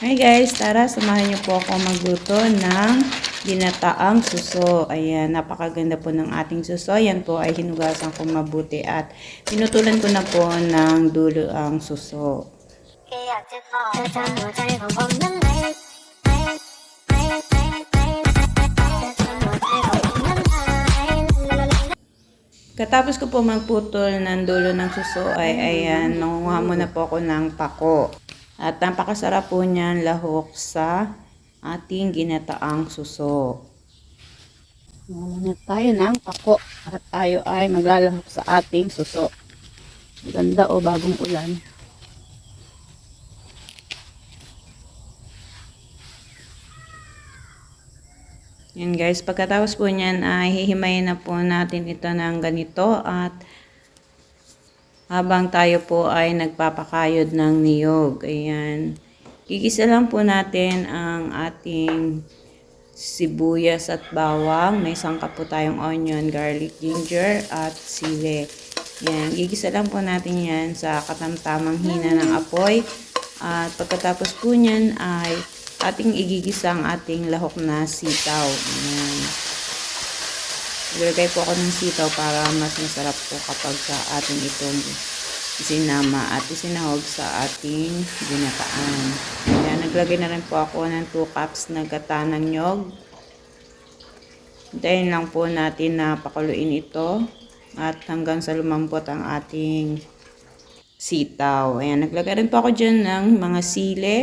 Hi guys, tara samahan niyo po ako magluto ng ginataang suso. Ayan, napakaganda po ng ating suso. Ayan po ay hinugasan ko mabuti at pinutulan ko na po ng dulo ang suso. Katapos ko po magputol ng dulo ng suso ay ayan, nangunguha muna po ako ng pako. At napakasarap po niyan lahok sa ating ginataang suso. Muna tayo ng pako at tayo ay maglalahok sa ating suso. Ganda o bagong ulan. Yan guys, pagkatapos po niyan ay hihimayin na po natin ito ng ganito at habang tayo po ay nagpapakayod ng niyog. Ayan. Gigisa lang po natin ang ating sibuyas at bawang. May sangkap po tayong onion, garlic, ginger at sili. Yan. Gigisa lang po natin yan sa katamtamang hina ng apoy. At pagkatapos po niyan ay ating igigisa ang ating lahok na sitaw. Ayan. Ilagay po ako ng sitaw para mas masarap po kapag sa ating itong isinama at isinahog sa ating ginataan. Ayan, naglagay na rin po ako ng 2 cups na gata ng nyog. Hintayin lang po natin na pakuluin ito at hanggang sa lumambot ang ating sitaw. Ayan, naglagay rin po ako dyan ng mga sili.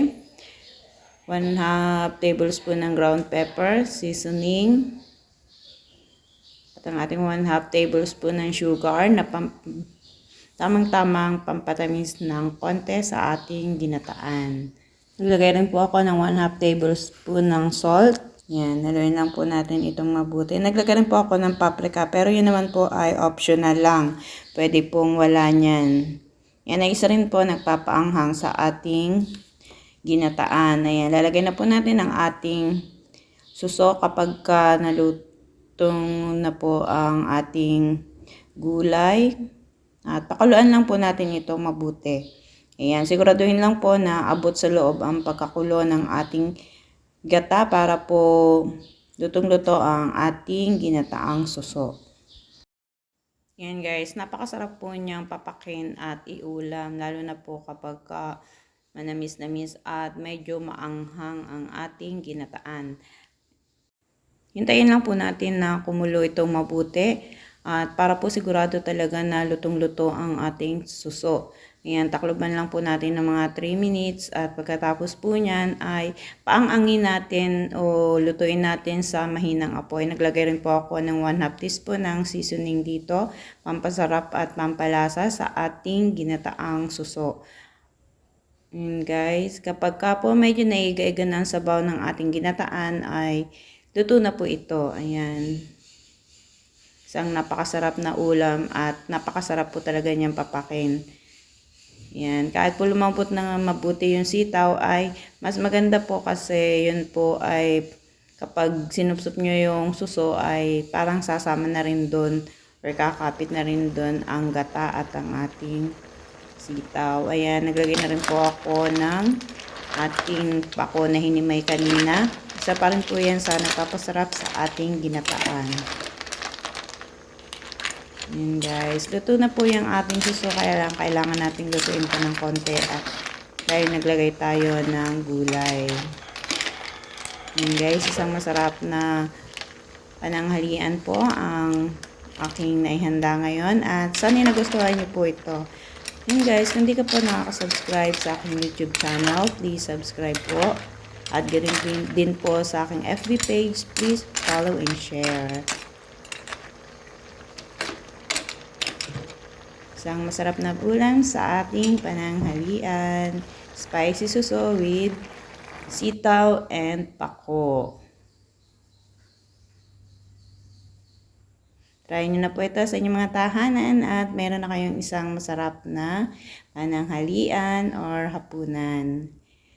1 half tablespoon ng ground pepper, seasoning. Ang ating 1 half tablespoon ng sugar na pam tamang-tamang pampatamis ng konti sa ating ginataan. Naglagay rin po ako ng 1 half tablespoon ng salt. Yan, haluin lang po natin itong mabuti. Naglagay rin po ako ng paprika, pero yun naman po ay optional lang. Pwede pong wala niyan. Yan ay isa rin po nagpapaanghang sa ating ginataan. Ayan, lalagay na po natin ang ating suso kapag ka nalutong na po ang ating gulay. At pakuluan lang po natin ito mabuti. Ayan, siguraduhin lang po na abot sa loob ang pagkakulo ng ating gata para po lutong-luto ang ating ginataang suso. Yan guys, napakasarap po niyang papakin at iulam, lalo na po kapag ka manamis-namis at medyo maanghang ang ating ginataan. Hintayin lang po natin na kumulo itong mabuti at para po sigurado talaga na lutong-luto ang ating suso. Ayan, takloban lang po natin ng mga 3 minutes at pagkatapos po niyan ay paangangin natin o lutuin natin sa mahinang apoy. Naglagay rin po ako ng 1 half teaspoon ng seasoning dito, pampasarap at pampalasa sa ating ginataang suso. Yun guys, kapag ka po medyo naiga-iga na ang sabaw ng ating ginataan ay luto na po ito. Ayan. Isang napakasarap na ulam at napakasarap po talaga niyang papakin. Yan. Kahit po lumambot na mabuti yung sitaw ay mas maganda po kasi yun po ay kapag sinupsup nyo yung suso ay parang sasama na rin doon or kakapit na rin doon ang gata at ang ating sitaw. Ayan, naglagay na rin po ako ng ating pako na hinimay kanina. Isa pa rin po yan sa nagpapasarap sa ating ginataan. Yan guys, luto na po yung ating suso kaya lang kailangan nating lutuin pa ng konti at dahil naglagay tayo ng gulay. Yan guys, isang masarap na pananghalian po ang aking naihanda ngayon at sana nagustuhan niyo po ito. Yan guys, kung di ka po nakaka-subscribe sa aking YouTube channel, please subscribe po. At ganun din, din po sa aking FB page, please follow and share. Isang masarap na ulam sa ating pananghalian. Spicy suso with sitaw and pako. Try nyo na po ito sa inyong mga tahanan at meron na kayong isang masarap na pananghalian or hapunan.